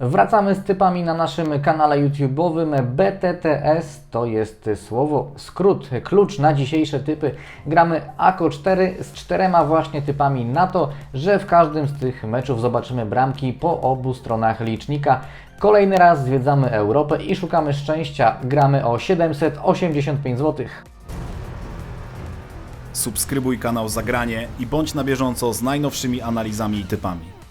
Wracamy z typami na naszym kanale YouTube'owym. BTTS to jest słowo skrót, klucz na dzisiejsze typy. Gramy AKO 4 z czterema właśnie typami na to, że w każdym z tych meczów zobaczymy bramki po obu stronach licznika. Kolejny raz zwiedzamy Europę i szukamy szczęścia. Gramy o 785 zł. Subskrybuj kanał Zagranie i bądź na bieżąco z najnowszymi analizami i typami.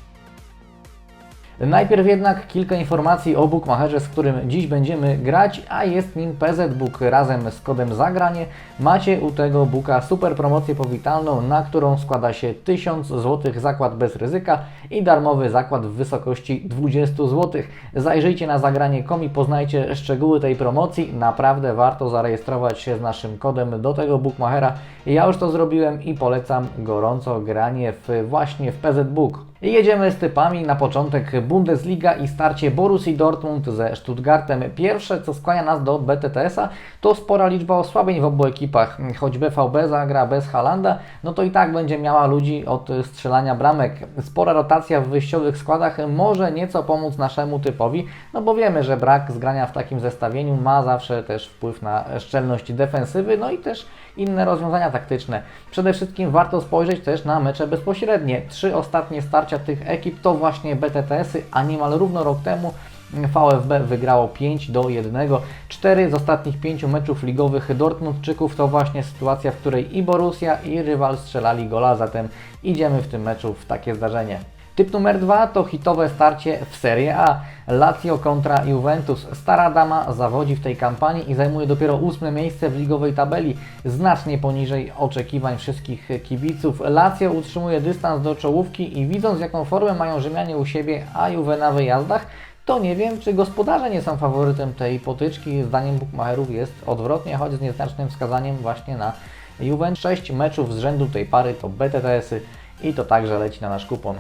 Najpierw jednak kilka informacji o Bookmacherze, z którym dziś będziemy grać, a jest nim PZBook razem z kodem Zagranie. Macie u tego booka super promocję powitalną, na którą składa się 1000 zł zakład bez ryzyka i darmowy zakład w wysokości 20 zł. Zajrzyjcie na zagranie.com i poznajcie szczegóły tej promocji. Naprawdę warto zarejestrować się z naszym kodem do tego Bookmachera. Ja już to zrobiłem i polecam gorąco granie w, właśnie w PZBook. Jedziemy z typami. Na początek Bundesliga i starcie Borussii Dortmund ze Stuttgartem. Pierwsze, co skłania nas do BTTS-a, to spora liczba osłabień w obu ekipach. Choć BVB zagra bez Halanda, no to i tak będzie miała ludzi od strzelania bramek. Spora rotacja w wyjściowych składach może nieco pomóc naszemu typowi, no bo wiemy, że brak zgrania w takim zestawieniu ma zawsze też wpływ na szczelność defensywy, no i też inne rozwiązania taktyczne. Przede wszystkim warto spojrzeć też na mecze bezpośrednie. Trzy ostatnie starcia tych ekip to właśnie BTTS-y, a niemal równo rok temu VfB wygrało 5 do 1. Cztery z ostatnich pięciu meczów ligowych Dortmundczyków to właśnie sytuacja, w której i Borussia i rywal strzelali gola, zatem idziemy w tym meczu w takie zdarzenie. Typ numer dwa to hitowe starcie w Serie A. Lazio kontra Juventus. Stara dama zawodzi w tej kampanii i zajmuje dopiero ósme miejsce w ligowej tabeli, znacznie poniżej oczekiwań wszystkich kibiców. Lazio utrzymuje dystans do czołówki i widząc jaką formę mają Rzymianie u siebie, a Juve na wyjazdach, to nie wiem, czy gospodarze nie są faworytem tej potyczki. Zdaniem bookmacherów jest odwrotnie, choć z nieznacznym wskazaniem właśnie na Juventus. 6 meczów z rzędu tej pary to BTTS-y i to także leci na nasz kupon.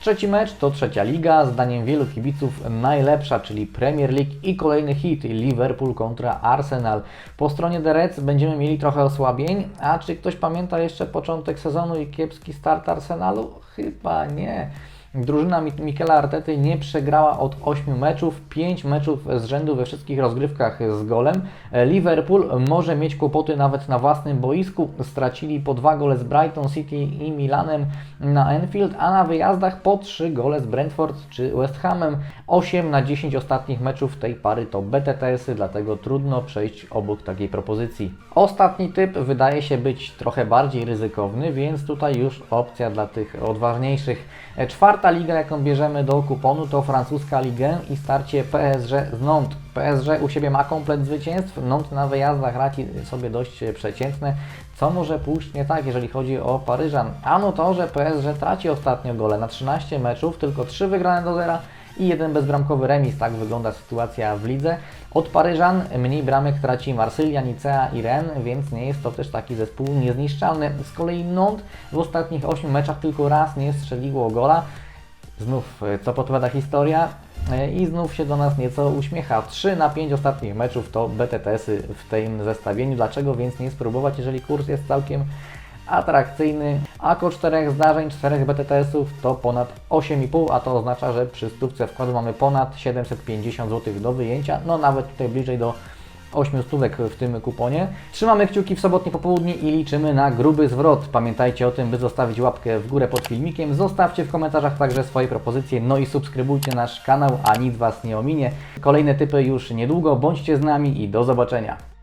Trzeci mecz to trzecia liga, zdaniem wielu kibiców najlepsza, czyli Premier League i kolejny hit Liverpool kontra Arsenal. Po stronie The Reds będziemy mieli trochę osłabień, a czy ktoś pamięta jeszcze początek sezonu i kiepski start Arsenalu? Chyba nie. Drużyna Mi- Mikela Artety nie przegrała od 8 meczów, 5 meczów z rzędu we wszystkich rozgrywkach z golem. Liverpool może mieć kłopoty nawet na własnym boisku. Stracili po 2 gole z Brighton City i Milanem na Anfield, a na wyjazdach po 3 gole z Brentford czy West Hamem. 8 na 10 ostatnich meczów tej pary to BTTS-y, dlatego trudno przejść obok takiej propozycji. Ostatni typ wydaje się być trochę bardziej ryzykowny, więc tutaj już opcja dla tych odważniejszych. E, Czwarta liga, jaką bierzemy do kuponu, to francuska liga i starcie PSG z Nantes. PSG u siebie ma komplet zwycięstw, Nantes na wyjazdach radzi sobie dość przeciętne. Co może pójść nie tak, jeżeli chodzi o Paryżan? Ano to, że PSG traci ostatnio gole na 13 meczów, tylko 3 wygrane do zera i jeden bezbramkowy remis. Tak wygląda sytuacja w lidze. Od Paryżan mniej bramek traci Marsylia, Nicea i Rennes, więc nie jest to też taki zespół niezniszczalny. Z kolei Nantes w ostatnich 8 meczach tylko raz nie strzeliło gola. Znów, e, co podpowiada historia, e, i znów się do nas nieco uśmiecha. 3 na 5 ostatnich meczów to BTTS-y w tym zestawieniu. Dlaczego więc nie spróbować, jeżeli kurs jest całkiem atrakcyjny? Ako 4 zdarzeń, 4 BTTS-ów to ponad 8,5, a to oznacza, że przy stówce wkładu mamy ponad 750 zł do wyjęcia. No nawet tutaj bliżej do 8 stówek w tym kuponie. Trzymamy kciuki w sobotnie popołudnie i liczymy na gruby zwrot. Pamiętajcie o tym, by zostawić łapkę w górę pod filmikiem. Zostawcie w komentarzach także swoje propozycje, no i subskrybujcie nasz kanał, a nic Was nie ominie. Kolejne typy już niedługo. Bądźcie z nami i do zobaczenia.